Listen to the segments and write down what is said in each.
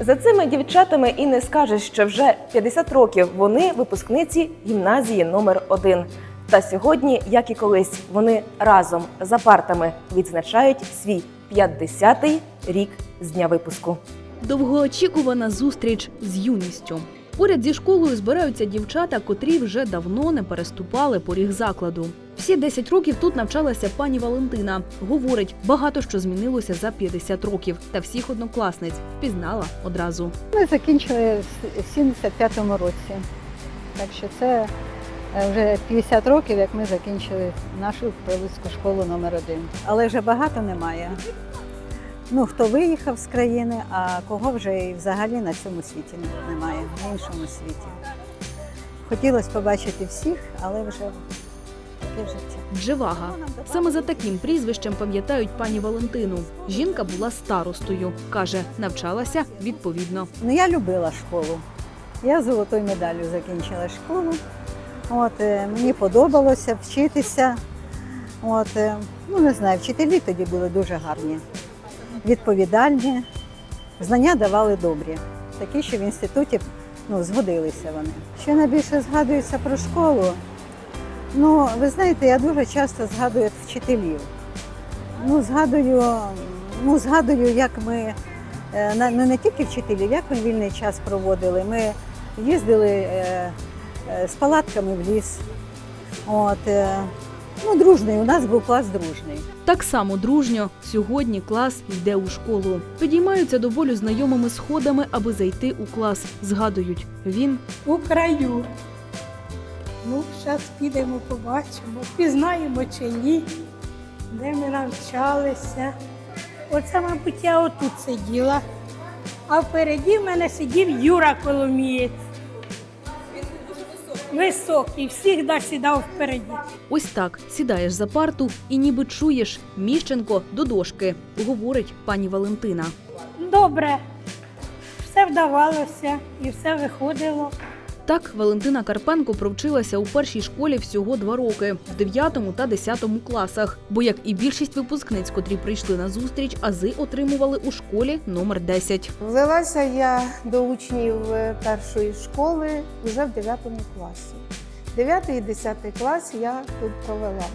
За цими дівчатами і не скажеш, що вже 50 років вони випускниці гімназії номер 1 Та сьогодні, як і колись, вони разом за партами відзначають свій 50-й рік з дня випуску. Довгоочікувана зустріч з юністю. Поряд зі школою збираються дівчата, котрі вже давно не переступали поріг закладу. Всі 10 років тут навчалася пані Валентина. Говорить, багато що змінилося за 50 років, та всіх однокласниць впізнала одразу. Ми закінчили в 75-му році. Так що це е, вже 50 років, як ми закінчили нашу прилуцьку школу номер 1 Але вже багато немає. Ну, хто виїхав з країни, а кого вже і взагалі на цьому світі немає, в іншому світі. Хотілося побачити всіх, але вже таке життя. Джевага. Саме за таким прізвищем пам'ятають пані Валентину. Жінка була старостою. каже, навчалася відповідно. Ну, я любила школу. Я золотою медаллю закінчила школу. От, е, мені подобалося вчитися. От, е, ну, не знаю, вчителі тоді були дуже гарні, відповідальні, знання давали добрі, такі, що в інституті ну, згодилися вони. Що найбільше згадується про школу? Ну, ви знаєте, я дуже часто згадую вчителів. Ну, згадую, ну, згадую, як ми Е, ну, не тільки вчителів, як ми вільний час проводили. Ми їздили е, е, з палатками в ліс. От, ну, дружний, у нас був клас дружний. Так само дружньо сьогодні клас йде у школу. Підіймаються доволі знайомими сходами, аби зайти у клас. Згадують, він у краю. Ну, зараз підемо, побачимо, пізнаємо чи ні, де ми навчалися. Оце, мабуть, я отут сиділа, а впереді в мене сидів Юра Коломієць. Високий, всіх сідав впереді. ось так сідаєш за парту і ніби чуєш Міщенко до дошки, говорить пані Валентина. Добре, все вдавалося і все виходило. Так Валентина Карпенко провчилася у першій школі всього два роки в 9 та 10 класах. Бо, як і більшість випускниць, котрі прийшли на зустріч, ази отримували у школі номер 10. Влилася я до учнів е, першої школи вже в 9 класі. 9 і 10 клас я тут провела.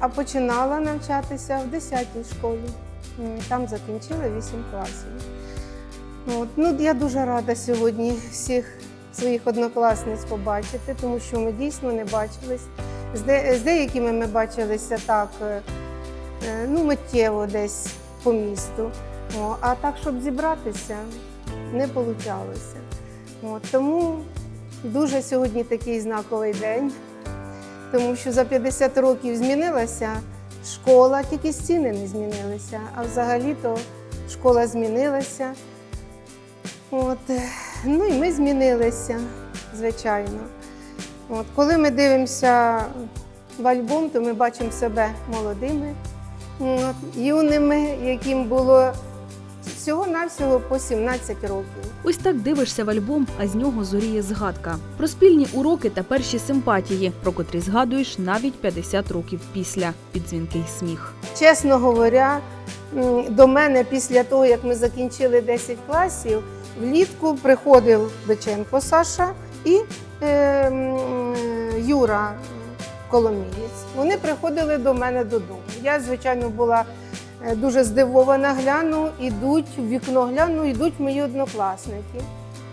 А починала навчатися в 10 школі. Там закінчила 8 класів. От. Ну, я дуже рада сьогодні всіх своїх однокласниць побачити, тому що ми дійсно не бачились. З, де, з деякими ми бачилися так, е, е, ну, миттєво десь по місту. А так, щоб зібратися, не. От, тому дуже сьогодні такий знаковий день, тому що за 50 років змінилася школа, тільки стіни не змінилися, а взагалі-то школа змінилася. От, ну і ми змінилися, звичайно. От, коли ми дивимося в альбом, то ми бачимо себе молодими, от, юними, яким було всього-навсього по 17 років. Ось так дивишся в альбом, а з нього зоріє згадка про спільні уроки та перші симпатії, про котрі згадуєш навіть 50 років після під дзвінкий сміх. Чесно говоря, до мене після того, як ми закінчили 10 класів, влітку приходив Биченко Саша і е, Юра Коломієць. Вони приходили до мене додому. Я, звичайно, була е, дуже здивована, гляну, ідуть в вікно, гляну, йдуть мої однокласники.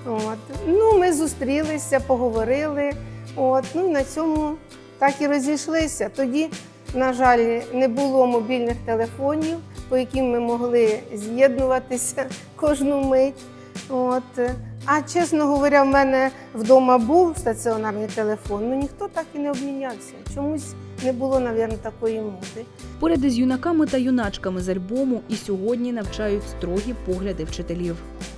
От. Ну, ми зустрілися, поговорили. От. Ну, на цьому так і розійшлися. Тоді на жаль, не було мобільних телефонів, по яким ми могли з'єднуватися кожну мить. От. А чесно говоря, в мене вдома був стаціонарний телефон, але ніхто так і не обмінявся. Чомусь не було, мабуть, такої моди. Поряд із юнаками та юначками з альбому і сьогодні навчають строгі погляди вчителів.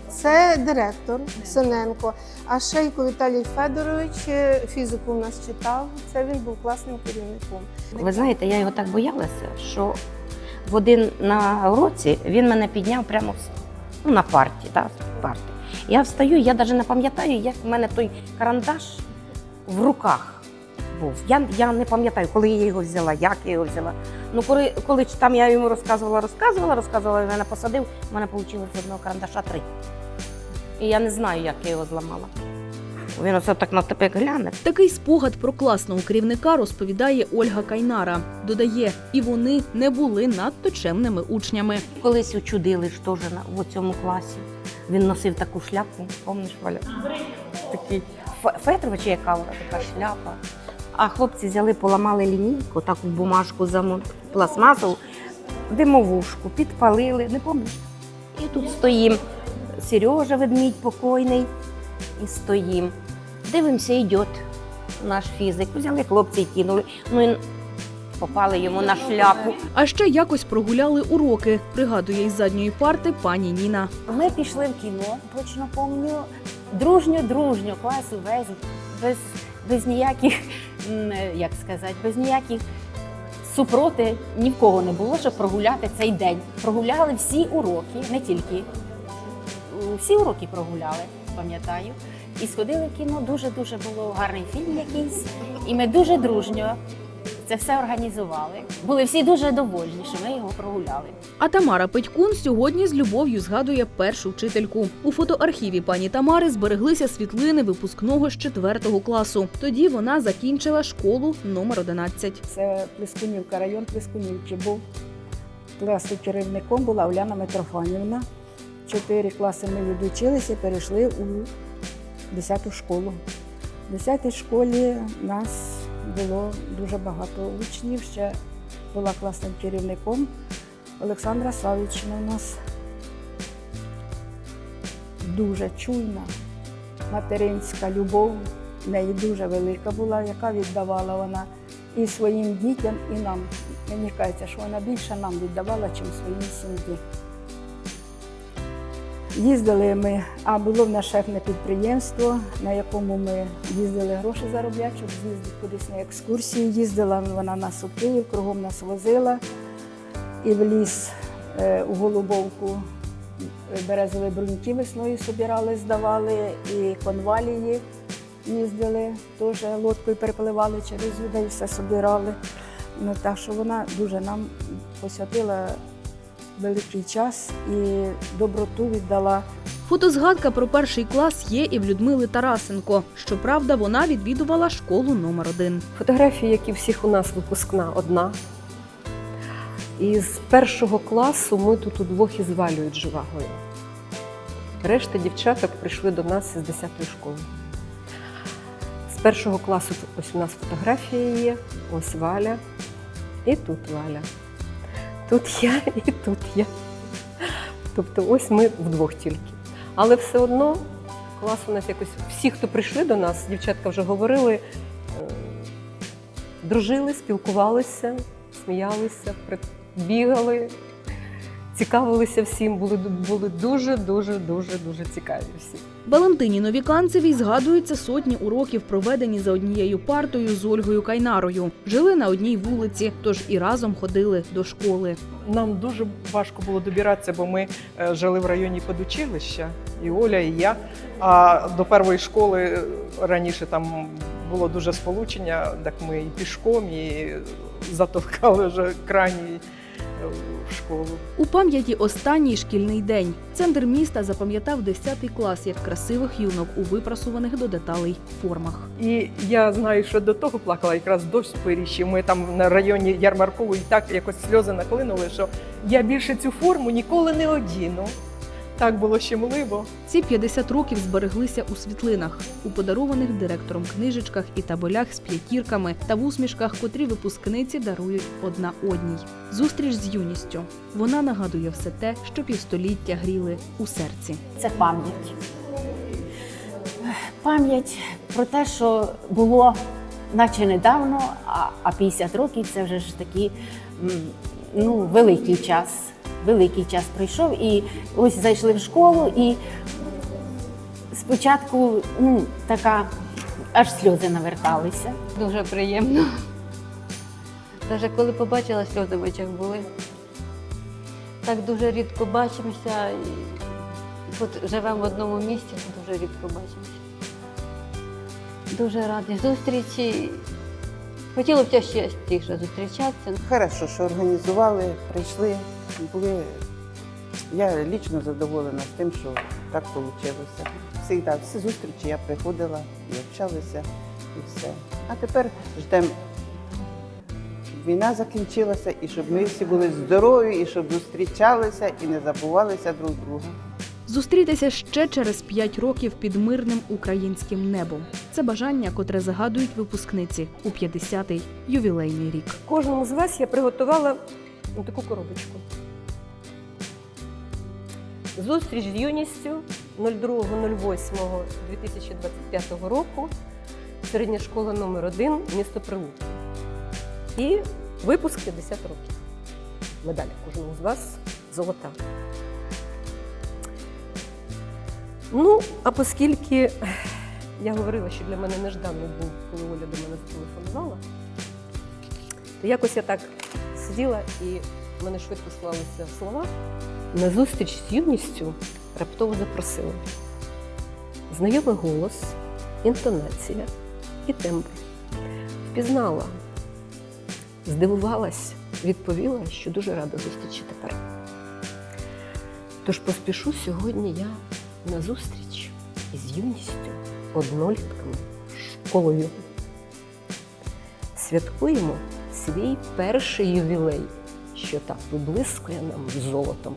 Це директор Синенко. А Шейко Віталій Федорович е, фізику у нас читав. Це він був класним керівником. Ви знаєте, я його так боялася, що в один на уроці він мене підняв прямо в- ну, на парті, да, парті. Я встаю, я навіть не пам'ятаю, як в мене той карандаш в руках був. Я, я не пам'ятаю, коли я його взяла, як я його взяла. Ну, коли, коли там я йому розказувала, розказувала, розказувала, він мене посадив, в мене вийшло з одного карандаша три. І я не знаю, як я його зламала. Він оце так на тебе гляне. Такий спогад про класного керівника розповідає Ольга Кайнара. Додає, і вони не були надто чемними учнями. Колись учудили ж теж в цьому класі. Він носив таку шляпу, помниш, Валя? Такий фетрова чи яка вона така шляпа. А хлопці взяли, поламали лінійку, таку бумажку замон... пластмасову, димовушку, підпалили, не пам'ятаєш? І тут стоїм. Сережа ведмідь покойний. І стоїм. Дивимося, йде наш фізик. Взяли хлопці і кинули. Ну і попали йому на шляпу. А ще якось прогуляли уроки, пригадує із задньої парти пані Ніна. Ми пішли в кіно, точно пам'ятаю. Дружньо, дружньо, клас увесь, без, без ніяких, як сказати, без ніяких супроти ні в кого не було, щоб прогуляти цей день. Прогуляли всі уроки, не тільки всі уроки прогуляли, пам'ятаю. І сходили в кіно. Дуже дуже було гарний фільм якийсь. І ми дуже дружньо це все організували. Були всі дуже довольні, що ми його прогуляли. А Тамара Петькун сьогодні з любов'ю згадує першу вчительку. У фотоархіві пані Тамари збереглися світлини випускного з 4 класу. Тоді вона закінчила школу номер 11. Це Плескунівка, район Плескунівки був. Класу керівником була Уляна Митрофанівна. Чотири класи ми відучилися перейшли у 10 школу. В 10 школі нас було дуже багато учнів. Ще була класним керівником Олександра Савічна у нас. Дуже чуйна, материнська любов в неї дуже велика була, яка віддавала вона і своїм дітям, і нам. Мені кажеться, що вона більше нам віддавала, ніж своїй сім'ї. Їздили ми, а було в нас шефне підприємство, на якому ми їздили гроші заробляти, щоб з'їздити кудись на екскурсії. Їздила вона нас у Київ, кругом нас возила і в ліс е, у Голубовку березові бруньки весною собирали, здавали, і конвалії їздили, теж лодкою перепливали через людей, все собирали. Ну, так що вона дуже нам посвятила великий час і доброту віддала. Фотозгадка про перший клас є і в Людмили Тарасенко. Щоправда, вона відвідувала школу номер 1 Фотографія, як і всіх у нас випускна, одна. І з першого класу ми тут удвох із Валею Дживагою. Решта дівчаток прийшли до нас з 10-ї школи. З першого класу ось у нас фотографія є, ось Валя, і тут Валя. Тут я і тут я. Тобто ось ми вдвох тільки. Але все одно клас у нас якось всі, хто прийшли до нас, дівчатка вже говорили, е, дружили, спілкувалися, сміялися, бігали, цікавилися всім, були, були дуже, дуже, дуже, дуже цікаві всі. Валентині Новіканцевій згадуються сотні уроків, проведені за однією партою з Ольгою Кайнарою. Жили на одній вулиці, тож і разом ходили до школи. Нам дуже важко було добиратися, бо ми е, жили в районі педучилища, і Оля, і я. А до першої школи е, раніше там було дуже сполучення, так ми і пішком, і затовкали вже крайній е, в школу. У пам'яті останній шкільний день. Центр міста запам'ятав 10 клас як красивих юнок у випрасуваних до деталей формах. І я знаю, що до того плакала якраз дощ з. Ми там на районі Ярмаркової так якось сльози наклинули, що я більше цю форму ніколи не одіну. Так було щемливо. Ці 50 років збереглися у світлинах, у подарованих директором книжечках і табелях з п'ятірками та в усмішках, котрі випускниці дарують одна одній. Зустріч з юністю. Вона нагадує все те, що півстоліття гріли у серці. Це пам'ять. Пам'ять про те, що було наче недавно, а, а 50 років це вже ж такий ну, великий час. Великий час пройшов, і ось зайшли в школу, і спочатку ну, така аж сльози наверталися. Дуже приємно. Навіть коли побачила, сльози в очах були. Так дуже рідко бачимося. От живемо в одному місці, дуже рідко бачимося. Дуже раді зустрічі. Хотілося б ще частіше зустрічатися. Хорошо, що організували, прийшли, були Я лічно задоволена з тим, що так вийшло. Всегда, всі зустрічі я приходила і общалася, і все. А тепер ждемо, щоб війна закінчилася, і щоб ми всі були здорові, і щоб зустрічалися і не забувалися друг друга. Зустрітися ще через 5 років під мирним українським небом. Це бажання, котре загадують випускниці у 50-й ювілейний рік. Кожному з вас я приготувала таку коробочку. Зустріч з юністю 02.08.2025 року. Середня школа номер 1 місто Прилук. І випуск 50 років. Медаль кожному з вас золота. Ну, а оскільки я говорила, що для мене нежданний був, коли Оля до мене зателефонувала, то якось я так сиділа і в мене швидко склалися слова. На зустріч з юністю раптово запросили. Знайомий голос, інтонація і тембр. Впізнала, здивувалась, відповіла, що дуже рада зустрічі тепер. Тож поспішу сьогодні я на зустріч із юністю, однолітками, школою. Святкуємо свій перший ювілей, що так виблискує нам золотом